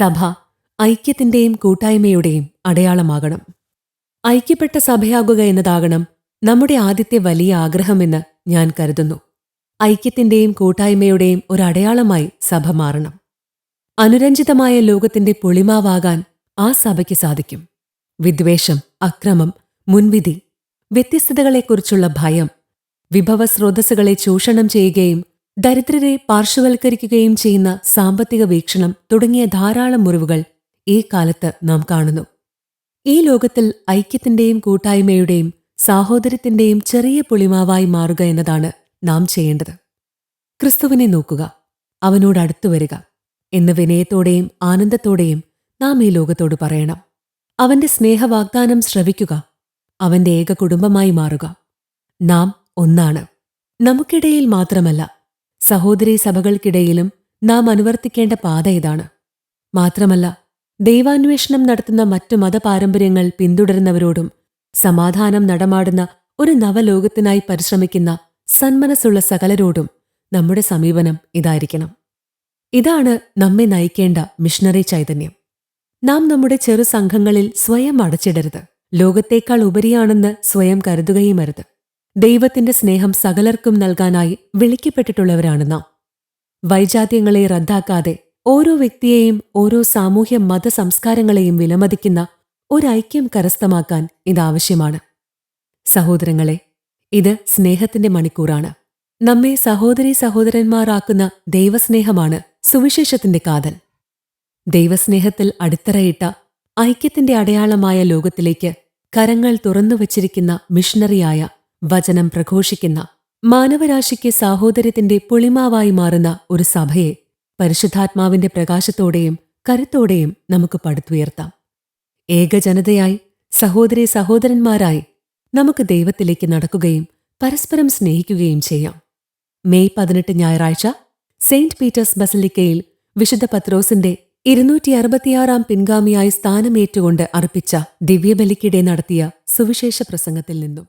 സഭ ഐക്യത്തിന്റെയും കൂട്ടായ്മയുടെയും അടയാളമാകണം. ഐക്യപ്പെട്ട സഭയാകുക എന്നതാകണം നമ്മുടെ ആദ്യത്തെ വലിയ ആഗ്രഹമെന്ന് ഞാൻ കരുതുന്നു. ഐക്യത്തിന്റെയും കൂട്ടായ്മയുടെയും ഒരു അടയാളമായി സഭ മാറണം. അനുരഞ്ജിതമായ ലോകത്തിന്റെ പൊളിമാവാകാൻ ആ സഭയ്ക്ക് സാധിക്കും. വിദ്വേഷം അക്രമം മുൻവിധി വ്യത്യസ്തതകളെക്കുറിച്ചുള്ള ഭയം വിഭവസ്രോതസ്സുകളെ ചൂഷണം ചെയ്യുകയും ദരിദ്രരെ പാർശ്വവൽക്കരിക്കുകയും ചെയ്യുന്ന സാമ്പത്തിക വീക്ഷണം തുടങ്ങിയ ധാരാളം മുറിവുകൾ ഈ കാലത്ത് നാം കാണുന്നു. ഈ ലോകത്തിൽ ഐക്യത്തിന്റെയും കൂട്ടായ്മയുടെയും സാഹോദര്യത്തിന്റെയും ചെറിയ പുളിമാവായി മാറുക എന്നതാണ് നാം ചെയ്യേണ്ടത്. ക്രിസ്തുവിനെ നോക്കുക അവനോട് അടുത്തു വരിക എന്ന് വിനയത്തോടെയും ആനന്ദത്തോടെയും നാം ഈ ലോകത്തോട് പറയണം. അവന്റെ സ്നേഹവാഗ്ദാനം ശ്രവിക്കുക അവന്റെ ഏക കുടുംബമായി മാറുക. നാം ഒന്നാണ്. നമുക്കിടയിൽ മാത്രമല്ല സഹോദരീ സഭകൾക്കിടയിലും നാം അനുവർത്തിക്കേണ്ട പാത ഇതാണ്. മാത്രമല്ല ദൈവാന്വേഷണം നടത്തുന്ന മറ്റു മതപാരമ്പര്യങ്ങൾ പിന്തുടരുന്നവരോടും സമാധാനം നടമാടുന്ന ഒരു നവലോകത്തിനായി പരിശ്രമിക്കുന്ന സന്മനസ്സുള്ള സകലരോടും നമ്മുടെ സമീപനം ഇതായിരിക്കണം. ഇതാണ് നമ്മെ നയിക്കേണ്ട മിഷണറി ചൈതന്യം. നാം നമ്മുടെ ചെറു സംഘങ്ങളിൽ സ്വയം അടച്ചിടരുത്. ലോകത്തേക്കാൾ ഉപരിയാണെന്ന് സ്വയം കരുതുകയുമരുത്. ദൈവത്തിന്റെ സ്നേഹം സകലർക്കും നൽകാനായി വിളിക്കപ്പെട്ടിട്ടുള്ളവരാണ് നാം. വൈജാത്യങ്ങളെ റദ്ദാക്കാതെ ഓരോ വ്യക്തിയെയും ഓരോ സാമൂഹ്യ മത സംസ്കാരങ്ങളെയും വിലമതിക്കുന്ന ഒരൈക്യം കരസ്ഥമാക്കാൻ ഇതാവശ്യമാണ് സഹോദരങ്ങളെ ഇത് സ്നേഹത്തിന്റെ മണിക്കൂറാണ്. നമ്മെ സഹോദരി സഹോദരന്മാരാക്കുന്ന ദൈവസ്നേഹമാണ് സുവിശേഷത്തിന്റെ കാതൽ. ദൈവസ്നേഹത്തിൽ അടിത്തറയിട്ട ഐക്യത്തിന്റെ അടയാളമായ ലോകത്തിലേക്ക് കരങ്ങൾ തുറന്നുവച്ചിരിക്കുന്ന മിഷണറിയായ വചനം പ്രഘോഷിക്കുന്ന മാനവരാശിക്ക് സാഹോദര്യത്തിന്റെ പുളിമാവായി മാറുന്ന ഒരു സഭയെ പരിശുദ്ധാത്മാവിന്റെ പ്രകാശത്തോടെയും കരുത്തോടെയും നമുക്ക് പടുത്തുയർത്താം. ഏകജനതയായി സഹോദരി സഹോദരന്മാരായി നമുക്ക് ദൈവത്തിലേക്ക് നടക്കുകയും പരസ്പരം സ്നേഹിക്കുകയും ചെയ്യാം. മെയ് പതിനെട്ട് ഞായറാഴ്ച സെയിന്റ് പീറ്റേഴ്സ് ബസലിക്കയിൽ വിശുദ്ധ പത്രോസിന്റെ ഇരുന്നൂറ്റി അറുപത്തിയാറാം പിൻഗാമിയായി സ്ഥാനമേറ്റുകൊണ്ട് അർപ്പിച്ച ദിവ്യബലിക്കിടെ നടത്തിയ സുവിശേഷ പ്രസംഗത്തിൽ നിന്നും.